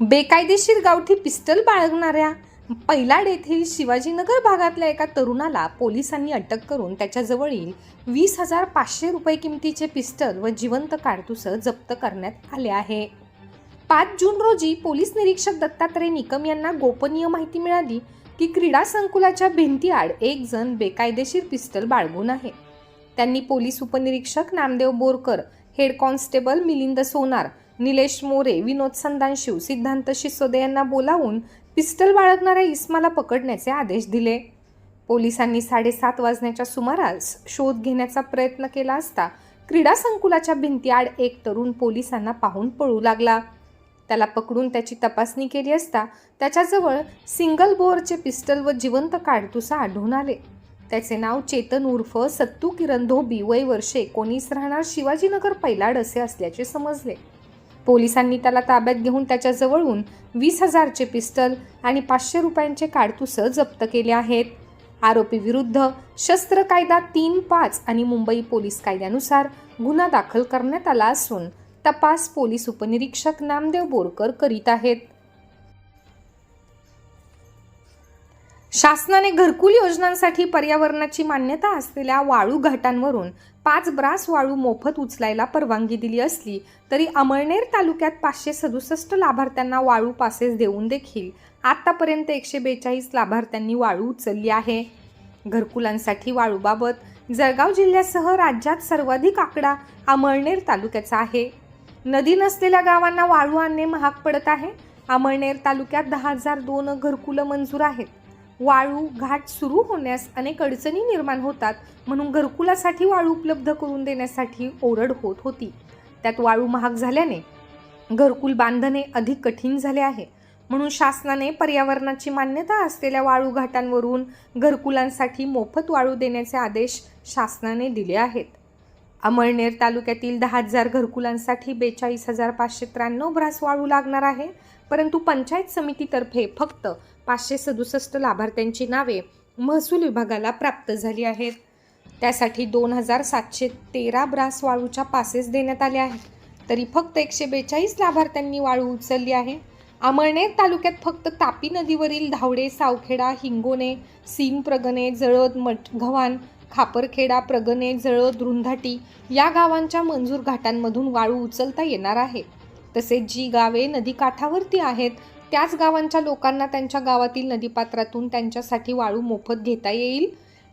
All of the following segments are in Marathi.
बेकायदेशीर गावठी पिस्टल बाळगणाऱ्या पैलाड येथील शिवाजीनगर भागातल्या एका तरुणाला पोलिसांनी अटक करून त्याच्याजवळील वीस हजार पाचशे रुपये किमतीचे पिस्टल व जिवंत काडतुसं जप्त करण्यात आले आहे. पाच जून रोजी पोलीस निरीक्षक दत्तात्रय निकम यांना गोपनीय माहिती मिळाली की क्रीडा संकुलाच्या भिंतीआड एक जण बेकायदेशीर पिस्टल बाळगून आहे. त्यांनी पोलीस उपनिरीक्षक नामदेव बोरकर हेड कॉन्स्टेबल मिलिंद सोनार निलेश मोरे विनोद संदानशिव सिद्धांत शिसोदे यांना बोलावून पिस्टल बाळगणाऱ्या इस्माला पकडण्याचे आदेश दिले. पोलिसांनी साडेसात वाजण्याच्या सुमारास शोध घेण्याचा प्रयत्न केला असता क्रीडा संकुलाच्या भिंतीआड एक तरुण पोलिसांना पाहून पळू लागला. त्याला पकडून त्याची तपासणी केली असता त्याच्याजवळ सिंगल बोअरचे पिस्टल व जिवंत काडतुसा आढळून आले. त्याचे नाव चेतन उर्फ सत्तू किरण धोबी. वय वर्षे एकोणीस राहणार शिवाजीनगर पैलाड असे असल्याचे समजले. पोलिसांनी त्याला ताब्यात घेऊन त्याच्याजवळून वीस हजारचे पिस्टल आणि पाचशे रुपयांचे काडतुसं जप्त केले आहेत. आरोपी विरुद्ध शस्त्र कायदा तीन पाच आणि मुंबई पोलीस कायद्यानुसार गुन्हा दाखल करण्यात आला असून तपास पोलीस उपनिरीक्षक नामदेव बोरकर करीत आहेत. शासनाने घरकुल योजनांसाठी पर्यावरणाची मान्यता असलेल्या वाळू घाटांवरून पाच ब्रास वाळू मोफत उचलायला परवानगी दिली असली तरी अमळनेर तालुक्यात पाचशे सदुसष्ट लाभार्थ्यांना वाळू पासेस देऊन देखील आतापर्यंत एकशे बेचाळीस लाभार्थ्यांनी वाळू उचलली आहे. घरकुलांसाठी वाळूबाबत जळगाव जिल्ह्यासह राज्यात सर्वाधिक आकडा अमळनेर तालुक्याचा आहे. नदी नसलेल्या गावांना वाळू आणणे महाग पडत आहे. अमळनेर तालुक्यात दहा हजार दोन घरकुलं मंजूर आहेत. वाळू घाट सुरू होण्यास अनेक अडचणी निर्माण होतात. म्हणून घरकुलासाठी वाळू उपलब्ध करून देण्यासाठी ओरड होत होती. त्यात वाळू महाग झाल्याने घरकुल बांधणे अधिक कठीण झाले आहे. म्हणून शासनाने पर्यावरणाची मान्यता असलेल्या वाळू घाटांवरून घरकुलांसाठी मोफत वाळू देण्याचे आदेश शासनाने दिले आहेत. अमळनेर तालुक्यातील दहा हजार घरकुलांसाठी बेचाळीस हजार पाचशे त्र्याण्णव ब्रास वाळू लागणार आहे. परंतु पंचायत समितीतर्फे फक्त पाचशे सदुसष्ट लाभार्थ्यांची नावे महसूल विभागाला प्राप्त झाली आहेत. त्यासाठी दोन हजार सातशे तेरा ब्रास वाळूच्या पासेस देण्यात आले आहेत. तरी फक्त एकशे बेचाळीस लाभार्थ्यांनी वाळू उचलली आहे. अमळनेर तालुक्यात फक्त तापी नदीवरील धावडे सावखेडा हिंगोणे सीम प्रगणे जळद मठ गव्हाण खापरखेडा प्रगणे जळद रुंधाटी या गावांच्या मंजूर घाटांमधून वाळू उचलता येणार आहे. तसेच जी गावे नदीकाठावरती आहेत त्याच गावांच्या लोकांना त्यांच्या गावातील नदीपात्रातून त्यांच्यासाठी वाळू मोफत घेता येईल.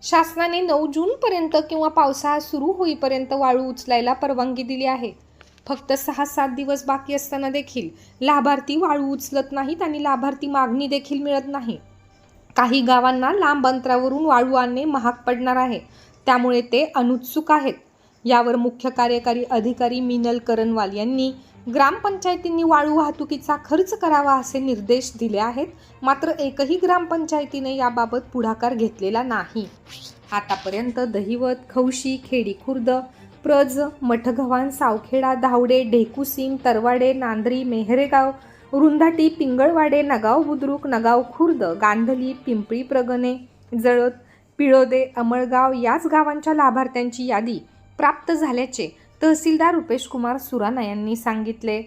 शासनाने नऊ जूनपर्यंत किंवा पावसाळा सुरू होईपर्यंत वाळू उचलायला परवानगी दिली आहे. फक्त सहा सात दिवस बाकी असताना देखील लाभार्थी वाळू उचलत नाहीत आणि लाभार्थी मागणी देखील मिळत नाही. काही गावांना लांब अंतरावरून वाळू आणणे महाग पडणार आहे. त्यामुळे ते अनुत्सुक आहेत. यावर मुख्य कार्यकारी अधिकारी मिनल करणवाल यांनी ग्रामपंचायतींनी वाळू वाहतुकीचा खर्च करावा असे निर्देश दिले आहेत. मात्र एकही ग्रामपंचायतीने याबाबत पुढाकार घेतलेला नाही. आतापर्यंत दहिवत खवशी खेडी खुर्द प्रज मठगव्हाण सावखेडा धावडे ढेकुसीम तरवाडे नांदरी मेहरेगाव रुंधाटी पिंगळवाडे नगाव बुद्रुक नगाव खुर्द गांधली पिंपळी प्रगणे जळत पिळोदे अमळगाव याच गावांच्या लाभार्थ्यांची यादी प्राप्त झाल्याचे तहसीलदार रुपेश कुमार सुराना यांनी सांगितले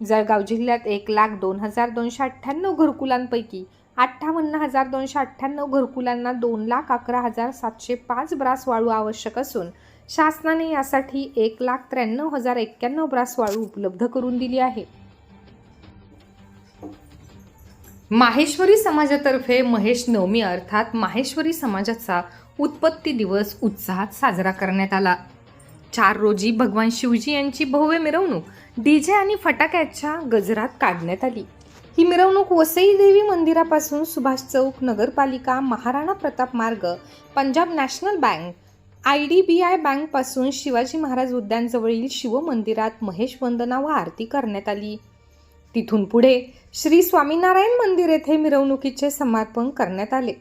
जळगाव जिल्ह्यात एक लाख दोन हजार दोनशे अठ्ठ्याण्णव घरकुलांपैकी अठ्ठावन्न हजार दोनशे अठ्ठ्याण्णव घरकुलांना दोन लाख अकरा हजार सातशे पाच ब्रास वाळू आवश्यक असून शासनाने यासाठी एक लाख त्र्याण्णव हजार एक्क्याण्णव ब्रास वाळू उपलब्ध करून दिली आहे. माहेश्वरी समाजातर्फे महेश नवमी अर्थात माहेश्वरी समाजाचा उत्पत्ती दिवस उत्साहात साजरा करण्यात आला. चार रोजी भगवान शिवजी यांची भव्य मिरवणूक डीजे आणि फटाक्याच्या गजरात काढण्यात आली. ही मिरवणूक वसई देवी मंदिरापासून सुभाष चौक नगरपालिका महाराणा प्रताप मार्ग Punjab national bank I D B I बँकपासून Shivaji Maharaj उद्यानजवळील शिवमंदिरात महेश वंदना व आरती करण्यात आली. तिथून पुढे श्री स्वामीनारायण मंदिर येथे मिरवणुकीचे समर्पण करण्यात आले.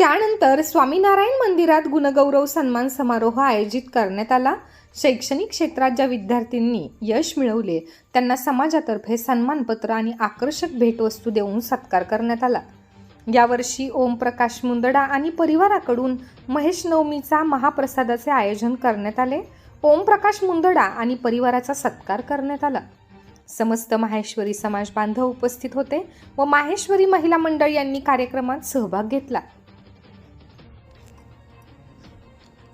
त्यानंतर स्वामीनारायण मंदिरात गुणगौरव सन्मान समारोह आयोजित करण्यात आला. शैक्षणिक क्षेत्रात ज्या विद्यार्थ्यांनी यश मिळवले त्यांना समाजातर्फे सन्मानपत्र आणि आकर्षक भेटवस्तू देऊन सत्कार करण्यात आला. यावर्षी ओमप्रकाश मुंदडा आणि परिवाराकडून महेश नवमीचा महाप्रसादाचे आयोजन करण्यात आले. ओमप्रकाश मुंदडा आणि परिवाराचा सत्कार करण्यात आला. समस्त माहेश्वरी समाज बांधव उपस्थित होते व माहेश्वरी महिला मंडळ यांनी कार्यक्रमात सहभाग घेतला.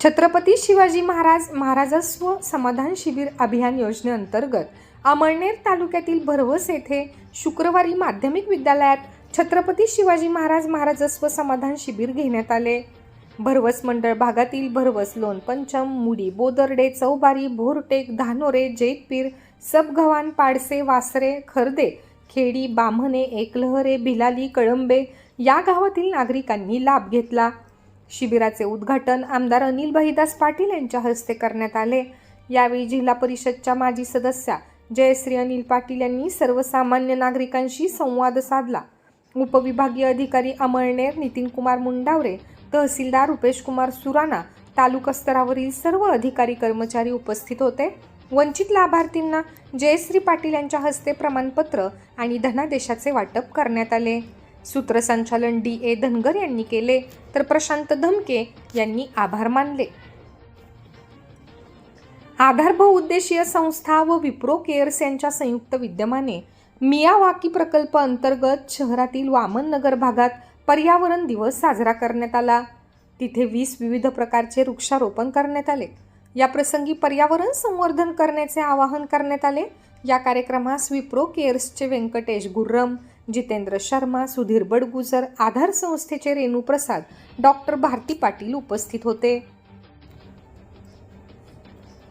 छत्रपती शिवाजी महाराज महाराजस्व समाधान शिबिर अभियान योजनेअंतर्गत अमळनेर तालुक्यातील भरवस येथे शुक्रवारी माध्यमिक विद्यालयात छत्रपती शिवाजी महाराज महाराजस्व समाधान शिबिर घेण्यात आले. भरवस मंडळ भागातील भरवस लोणपंचम मुडी बोदर्डे चौबारी भोरटेक धानोरे जैतपीर सबगव्हाण पाडसे वासरे खर्दे खेडी बामणे एकलहरे भिलाली कळंबे या गावातील नागरिकांनी लाभ घेतला. शिबिराचे उद्घाटन आमदार अनिल भाईदास पाटील यांच्या हस्ते करण्यात आले. यावेळी जिल्हा परिषदच्या माजी सदस्या जयश्री अनिल पाटील यांनी सर्वसामान्य नागरिकांशी संवाद साधला. उपविभागीय अधिकारी अमळनेर नितीन कुमार मुंडावरे तहसीलदार रुपेश कुमार सुराणा तालुका स्तरावरील सर्व अधिकारी कर्मचारी उपस्थित होते. वंचित लाभार्थींना जयश्री पाटील यांच्या हस्ते प्रमाणपत्र आणि धनादेशाचे वाटप करण्यात आले. सूत्रसंचालन डी ए धनगर यांनी केले तर प्रशांत धमके यांनी आभार मानले. आधार बहुउद्देशीय संस्था व विप्रो केअर्स यांच्या संयुक्त विद्यमाने मियावाकी प्रकल्प अंतर्गत शहरातील वामन नगर भागात पर्यावरण दिवस साजरा करण्यात आला. तिथे वीस विविध प्रकारचे वृक्षारोपण करण्यात आले. या प्रसंगी पर्यावरण संवर्धन करण्याचे आवाहन करण्यात आले. या कार्यक्रमास विप्रो केअर्सचे व्यंकटेश गुर्रम जितेंद्र शर्मा सुधीर बडगुजर आधार संस्थेचे रेणू प्रसाद डॉक्टर भारती पाटील उपस्थित होते.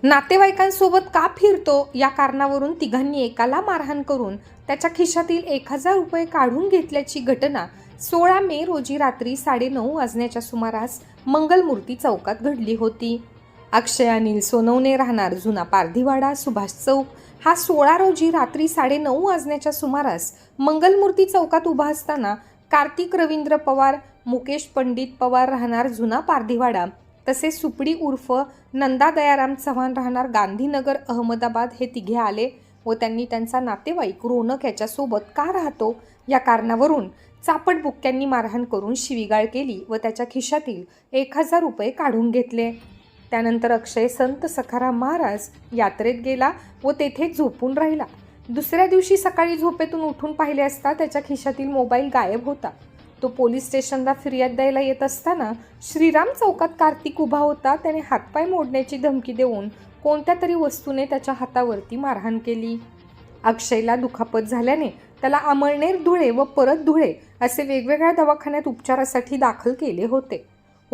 नातेवाईकांसोबत का फिरतो या कारणावरून तिघांनी एकाला मारहाण करून त्याच्या खिशातील एक हजार रुपये काढून घेतल्याची घटना सोळा मे रोजी रात्री साडेनऊ वाजण्याच्या सुमारास मंगलमूर्ती चौकात घडली होती. अक्षय अनिल सोनवणे राहणार जुना पारधीवाडा सुभाष चौक हा सोळा रोजी रात्री साडेनऊ वाजण्याच्या सुमारास मंगलमूर्ती चौकात उभा असताना कार्तिक रवींद्र पवार मुकेश पंडित पवार राहणार जुना पारधीवाडा तसेच सुपडी उर्फ नंदा दयाराम चव्हाण राहणार गांधीनगर अहमदाबाद हे तिघे आले व त्यांनी त्यांचा नातेवाईक रोनक याच्यासोबत का राहतो या कारणावरून चापट बुक्क्यांनी मारहाण करून शिवीगाळ केली व त्याच्या खिशातील एक हजार रुपये काढून घेतले. त्यानंतर अक्षय संत सखाराम महाराज यात्रेत गेला व तेथे झोपून राहिला. दुसऱ्या दिवशी सकाळी झोपेतून उठून पाहिले असता त्याच्या खिशातील मोबाईल गायब होता. तो पोलीस स्टेशनला फिर्याद द्यायला येत असताना श्रीराम चौकात कार्तिक उभा होता. त्याने हातपाय मोडण्याची धमकी देऊन कोणत्या तरी वस्तूने त्याच्या हातावरती मारहाण केली. अक्षयला दुखापत झाल्याने त्याला अमळनेर धुळे व परत धुळे असे वेगवेगळ्या दवाखान्यात उपचारासाठी दाखल केले होते.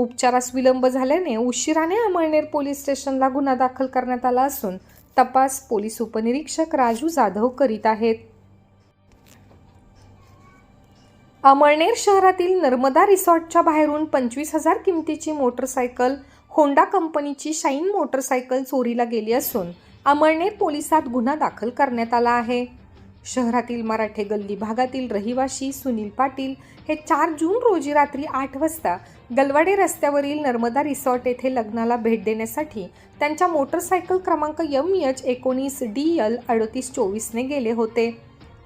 उपचारास विलंब झाल्याने उशिराने अमळनेर पोलीस स्टेशनला गुन्हा दाखल करण्यात आला असून तपास पोलीस उपनिरीक्षक राजू जाधव करीत आहेत. अमळनेर शहरातील नर्मदा रिसॉर्टच्या बाहेरून पंचवीस हजार किमतीची मोटरसायकल होंडा कंपनीची शाईन मोटरसायकल चोरीला गेली असून अमळनेर पोलिसात गुन्हा दाखल करण्यात आला आहे. शहरातील मराठे गल्ली भागातील रहिवाशी सुनील पाटील हे चार जून रोजी रात्री आठ वाजता गलवाडे रस्त्यावरील नर्मदा रिसॉर्ट येथे लग्नाला भेट देण्यासाठी त्यांच्या मोटरसायकल क्रमांक यम एच एकोणीस डी एल अडतीस चोवीसने गेले होते.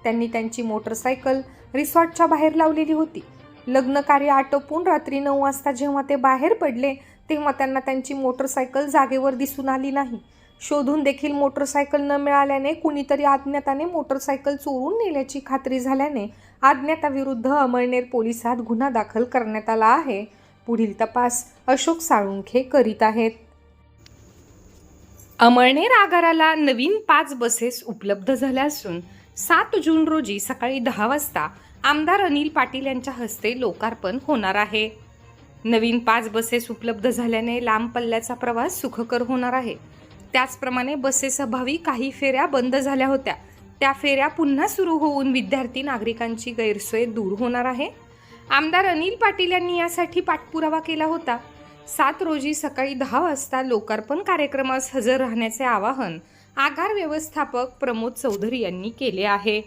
त्यांनी त्यांची मोटरसायकल रिसॉर्टच्या बाहेर लावलेली होती. लग्न कार्य आटोपून रात्री नऊ वाजता जेव्हा ते बाहेर पडले तेव्हा त्यांना त्यांची मोटरसायकल जागेवर दिसून आली नाही. शोधून देखील मोटरसायकल न मिळाल्याने कुणीतरी अज्ञाताने मोटरसायकल चोरून नेल्याची खात्री झाल्याने अज्ञाताविरुद्ध अमळनेर पोलिसात गुन्हा दाखल करण्यात आला आहे. पुढील तपास अशोक साळुंखे करीत आहेत. अमळनेर आगाराला नवीन पाच बसेस उपलब्ध झाल्या असून सात जून रोजी सकाळी दहा वाजता आमदार अनिल पाटील यांच्या हस्ते लोकार्पण होणार आहे. नवीन पाच बसेस उपलब्ध झाल्याने लांब पल्ल्याचा प्रवास सुखकर होणार आहे. त्याचप्रमाणे बसेस अभावी काही फेऱ्या बंद झाल्या होत्या. त्या फेऱ्या पुन्हा सुरू होऊन विद्यार्थी नागरिकांची गैरसोय दूर होणार आहे. आमदार अनिल पाटील यांनी यासाठी पाठपुरावा केला होता. सात रोजी सकाळी दहा वाजता लोकार्पण कार्यक्रमास हजर राहण्याचे आवाहन आगार व्यवस्थापक प्रमोद चौधरी यांनी केले आहे.